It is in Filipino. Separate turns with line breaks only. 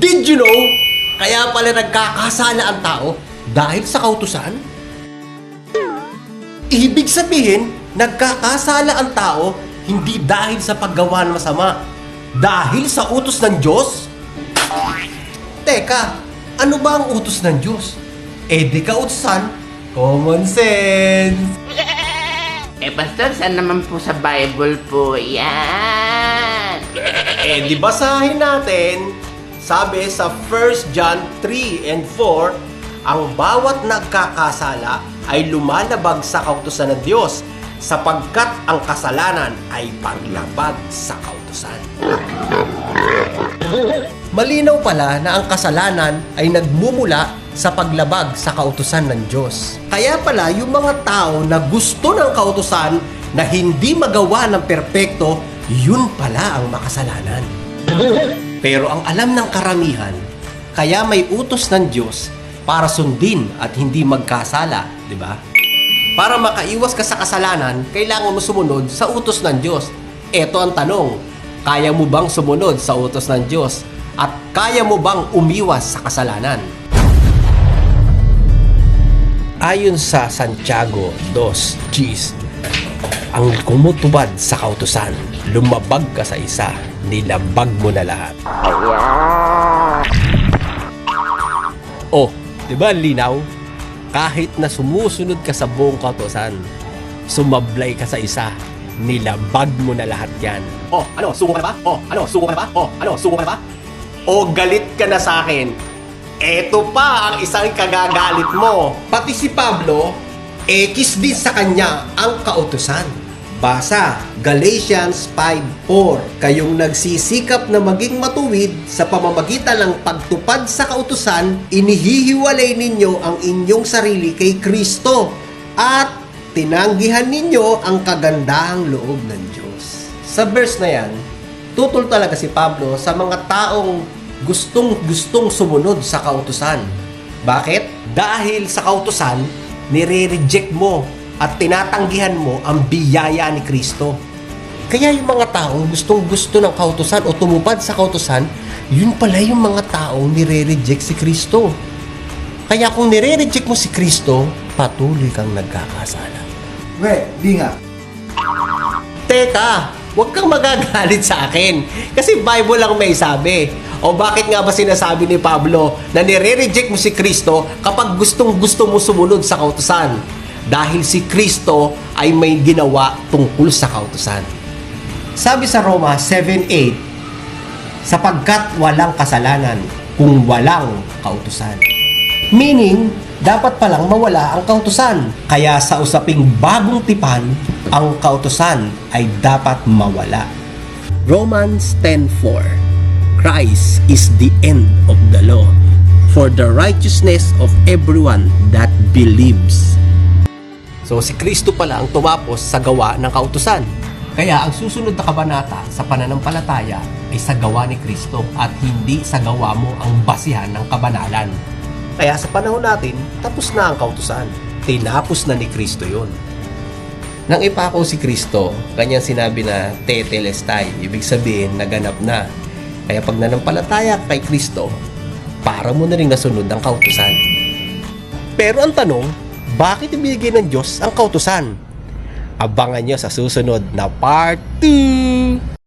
Did you know? Kaya pala nagkakasala ang tao dahil sa kautusan? Ibig sabihin, nagkakasala ang tao hindi dahil sa paggawa ng masama, dahil sa utos ng Diyos? Teka, ano ba ang utos ng Diyos? Eh di kautusan, common sense.
Eh, Pastor, saan naman po sa Bible po yan?
Eh, di basahin natin, sabi sa 1 John 3 and 4, ang bawat nagkakasala ay lumalabag sa kautusan ng Diyos sapagkat ang kasalanan ay paglabag sa kautusan. Malinaw pala na ang kasalanan ay nagmumula sa paglabag sa kautusan ng Diyos. Kaya pala yung mga tao na gusto ng kautusan na hindi magawa ng perpekto, yun pala ang makasalanan. Pero ang alam ng karamihan, kaya may utos ng Diyos para sundin at hindi magkasala, di ba? Para makaiwas ka sa kasalanan, kailangan mo sumunod sa utos ng Diyos. Ito ang tanong, kaya mo bang sumunod sa utos ng Diyos? At kaya mo bang umiwas sa kasalanan? Ayon sa Santiago 2, Gs, ang kumutubad sa kautusan, lumabag ka sa isa, nilabag mo na lahat. Oh, di ba linaw? Kahit na sumusunod ka sa buong kautusan, sumablay ka sa isa, nilabag mo na lahat yan. Oh, ano, suko ka na ba? Oh, ano, suko ka na ba? Oh, ano, suko ka na ba? O galit ka na sa akin. Eto pa ang isang kagagalit mo. Pati si Pablo, ekis din sa kanya ang kautusan. Basa, Galatians 5.4 Kayong nagsisikap na maging matuwid sa pamamagitan ng pagtupad sa kautusan, inihihiwalay ninyo ang inyong sarili kay Kristo at tinanggihan ninyo ang kagandahang loob ng Diyos. Sa verse na yan, tutol talaga si Pablo sa mga taong gustong gustong sumunod sa kautusan. Bakit? Dahil sa kautusan, nire-reject mo at tinatanggihan mo ang biyaya ni Kristo. Kaya yung mga taong gustong gusto ng kautusan o tumupad sa kautusan, yun pala yung mga taong nire-reject si Kristo. Kaya kung nire-reject mo si Kristo, patuloy kang nagkakasala.
We, di nga.
Teka, huwag kang magagalit sa akin. Kasi Bible lang may sabi. O bakit nga ba sinasabi ni Pablo na nire-reject mo si Kristo kapag gustong gusto mo sumunod sa kautusan? Dahil si Kristo ay may ginawa tungkol sa kautusan. Sabi sa Roma 7.8, sapagkat walang kasalanan kung walang kautusan. Meaning, dapat palang mawala ang kautusan. Kaya sa usaping bagong tipan, ang kautusan ay dapat mawala. Romans 10.4 Christ is the end of the law for the righteousness of everyone that believes. So si Kristo pala ang tumapos sa gawa ng kautusan. Kaya ang susunod na kabanata sa pananampalataya ay sa gawa ni Kristo at hindi sa gawa mo ang basihan ng kabanalan. Kaya sa panahon natin, tapos na ang kautusan. Tinapos na ni Kristo yon. Nang ipako si Kristo, kanyang sinabi na tetelestai, ibig sabihin naganap na. Kaya pag nanampalataya ka kay Kristo, para mo na rin nasunod ang kautusan. Pero ang tanong, bakit ibigay ng Diyos ang kautusan? Abangan nyo sa susunod na part 2!